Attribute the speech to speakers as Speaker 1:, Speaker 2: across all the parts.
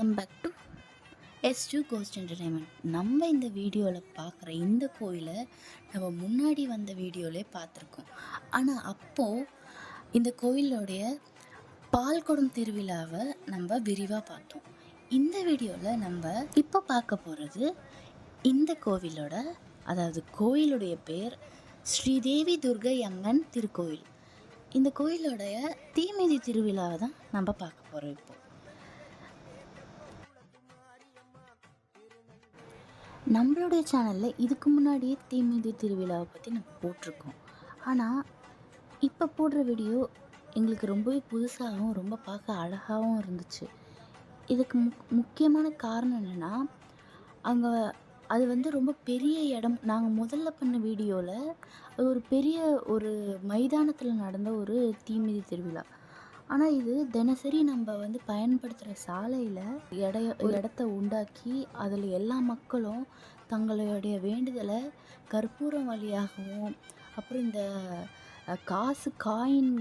Speaker 1: Welcome back to S two ghost entertainment நம்ம இந்த வீடியோவில் பார்க்குற இந்த கோயிலை நம்ம முன்னாடி வந்த வீடியோவிலே பார்த்துருக்கோம். ஆனால் அப்போது இந்த கோயிலோடைய பால்குடம் திருவிழாவை நம்ம விரிவாக பார்த்தோம். இந்த வீடியோவில் நம்ம இப்போ பார்க்க போகிறது இந்த கோவிலோட அதாவது கோயிலுடைய பேர் ஸ்ரீதேவி துர்கை அம்மன் திருக்கோயில் இந்த கோயிலோடைய தீமிதி திருவிழாவை தான் நம்ம பார்க்க போகிறோம் இப்போது நம்மளுடைய சேனலில் இதுக்கு முன்னாடியே தீமிதி திருவிழாவை பற்றி நம்ம போட்டிருக்கோம். ஆனால் இப்போ போடுற வீடியோ எங்களுக்கு ரொம்பவே புதுசாகவும் ரொம்ப பார்க்க அழகாகவும் இருந்துச்சு. இதுக்கு முக் முக்கியமான காரணம் என்னென்னா அங்கே அது வந்து ரொம்ப பெரிய இடம். நாங்கள் முதல்ல பண்ண வீடியோவில் அது ஒரு பெரிய ஒரு மைதானத்தில் நடந்த ஒரு தீமிதி திருவிழா. ஆனால் இது தினசரி நம்ம வந்து பயன்படுத்துகிற சாலையில் இடைய இடத்த உண்டாக்கி அதில் எல்லா மக்களும் தங்களுடைய வேண்டுதலை கற்பூரம் வழியாகவும் அப்புறம் இந்த காசு காயின்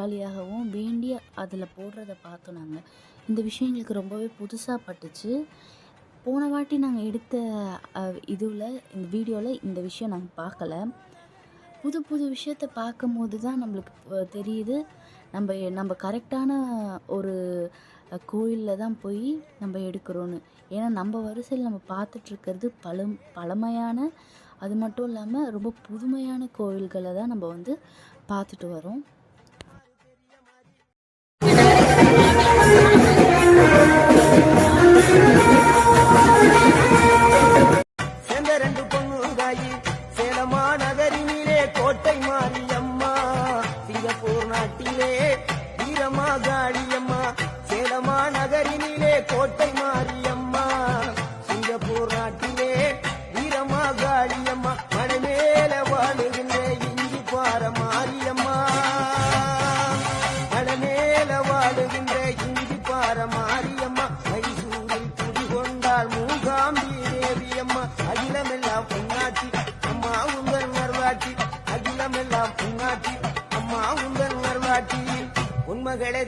Speaker 1: வழியாகவும் வேண்டி அதில் போடுறத பார்த்தோம் நாங்கள் இந்த விஷயம் எங்களுக்கு ரொம்பவே புதுசாக பட்டுச்சு. போன வாட்டி நாங்கள் எடுத்த இதுவில் இந்த வீடியோவில் இந்த விஷயம் நாங்கள் பார்க்கல. புது புது விஷயத்தை பார்க்கும்போது தான் நம்மளுக்கு தெரியுது. நம்ம நம்ம கரெக்டான ஒரு கோயிலில் தான் போய் நம்ம எடுக்கிறோன்னு. ஏன்னா நம்ம வரிசையில் நம்ம பார்த்துட்ருக்கிறது பழம் பழமையான அது மட்டும் இல்லாமல் ரொம்ப புதுமையான கோயில்களை தான் நம்ம வந்து பார்த்துட்டு வரோம்.
Speaker 2: நாட்டிலே வீரமா காளியம்மா சேலமா நகரினிலே கோட்டை மாரியம்மா சிங்கப்பூர் நாட்டிலே வீரமா காளியம்மா மலை மேல வாழுகின்ற இஞ்சி பார மாரியம்மா. மலை மேல வாழுகின்ற இஞ்சி பார மாரியம்மா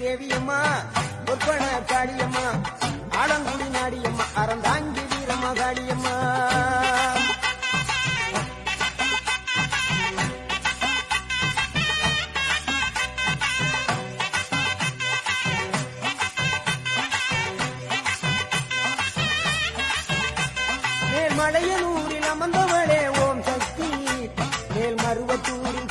Speaker 2: தேவியம்மா ஒப்பன காளியம்மா ஆலங்குடி நாடியம்மா அறந்தாங்கி வீரம்மா காளியம்மா மேல்மலையனூரில் அமர்ந்தவளே ஓம் சக்தி. மேல் மருவத்தூரில்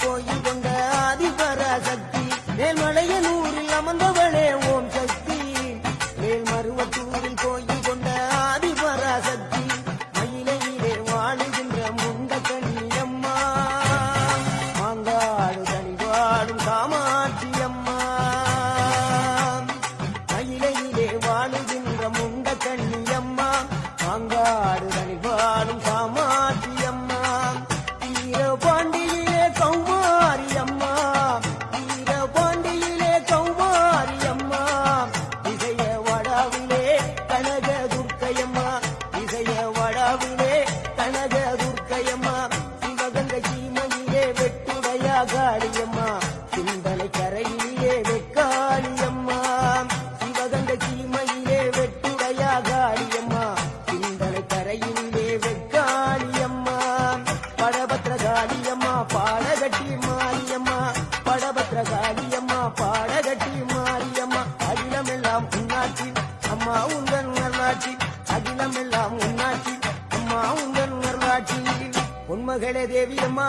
Speaker 2: மகளே தேவியம்மா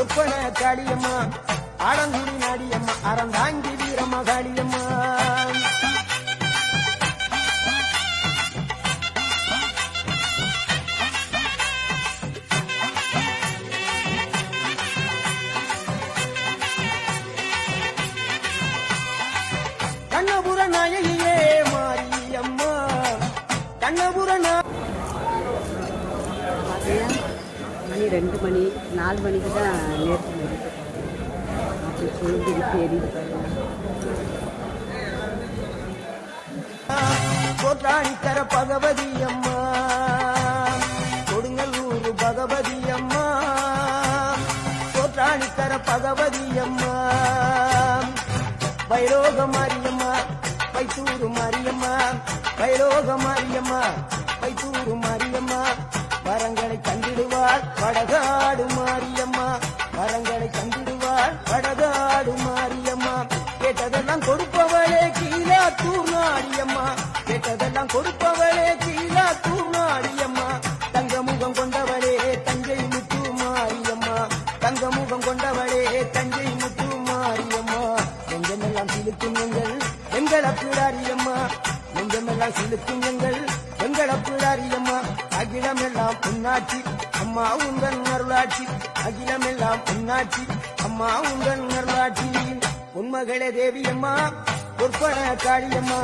Speaker 2: ஒப்பன காளியம்மா ஆலங்குடி நாடியம்மா அறந்தாங்கி வீரம்மா காளியம்மா கண்ணபுர
Speaker 3: நாயகி ரெண்டு மணி நாலு மணிக்கு தான் நேற்று முடிச்சு அப்படி சொல்லி தெரியுது
Speaker 2: பகவதி அம்மா. கொடுங்கல்லூர் பகவதி அம்மா. கோட்டாணிக்கர பகவதி அம்மா. வைரோக மாரியம்மா வைத்தூர் மாரியம்மா. கைலோக மாரியம்மா. தந்திடுவாள் வடகாடு மாரியம்மா வரங்களை தந்திடுவாள். வடகாடு மாரியம்மா கேட்டதெல்லாம் கொடுப்பவளே கீழாத்தூர் நாடியம்மா. கேட்டதெல்லாம் கொடுப்பவளே கீழாத்தூர் நாடியம்மா. தங்க முகம் கொண்டவளே தஞ்சை முத்து மாரியம்மா. தங்க முகம் கொண்டவளே தஞ்சை முத்து மாரியம்மா. எங்கெல்லாம் சிலுக்கும் எங்கள் எங்கள் பிடாரியம்மா எங்கெல்லாம் சிலுக்கும் எங்கள் எங்கள் பிடாரியம்மா அகிலமெல்லாம் புண்ணாட்சி அம்மா உங்கள் அருளாட்சி. அகிலமெல்லாம் புண்ணாட்சி அம்மா உங்கள் அருளாட்சி. உண்மகளே தேவியம்மா பொற்பன காளியம்மா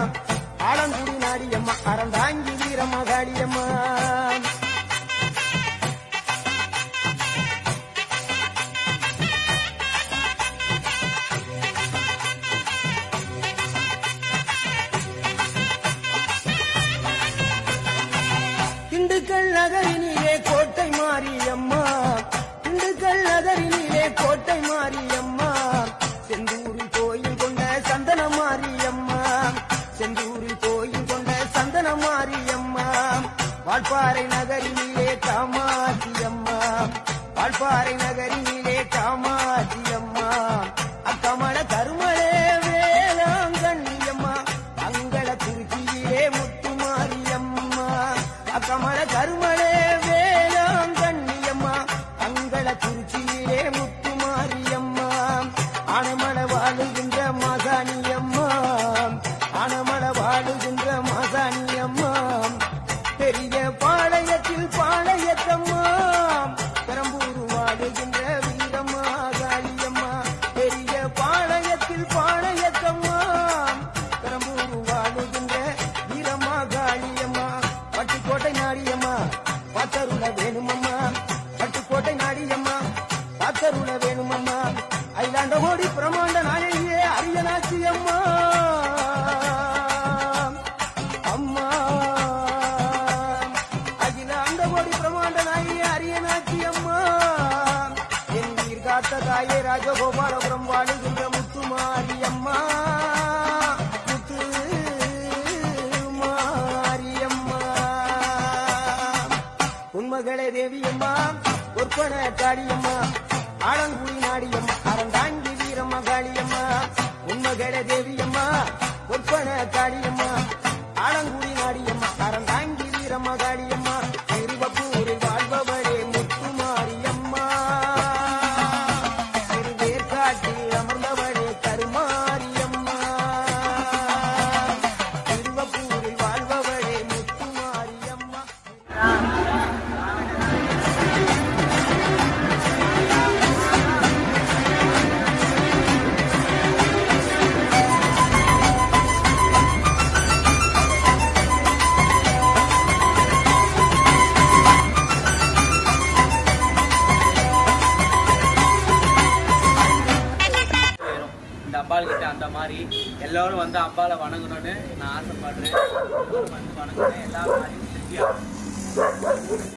Speaker 2: ஆலங்குடி நாடியம்மா அறந்தாங்கி வீரம்மா காளியம்மா திண்டுக்கல் நகரினிலே கோட்டை மாரியம்மா. திண்டுக்கல் நகரினிலே கோட்டை மாரியம்மா. செந்தூரில் கோயில் கொண்ட சந்தன மாரியம்மா. செந்தூரில் கோயில் கொண்ட சந்தன மாரியம்மா. வால்பாறை நகரினிலே காமாட்சியம்மா. வால்பாறை நகரினிலே காமா ஆனமல வாழுகின்ற மகானியம்மா ஆனமல வாழுகின்ற மகானியம்மா பெரிய கோடி ஓடி பிரமாண்ட நாயகியே அரியனாச்சி அம்மா. என் உயிர் காத்த தாயே ராஜகோபாலபுரம் வாழுகின்ற முத்துமாரி அம்மா. முத்து மாரியம்மா உண்மகளே தேவியம்மா ஒப்பன காளியம்மா ஆலங்குடி
Speaker 4: மாறி எல்லோரும் வந்து அம்பாளை வணங்கணும்னு நான் ஆசைப்படுறேன். வந்து வணங்குறேன். எல்லா மாதிரியும்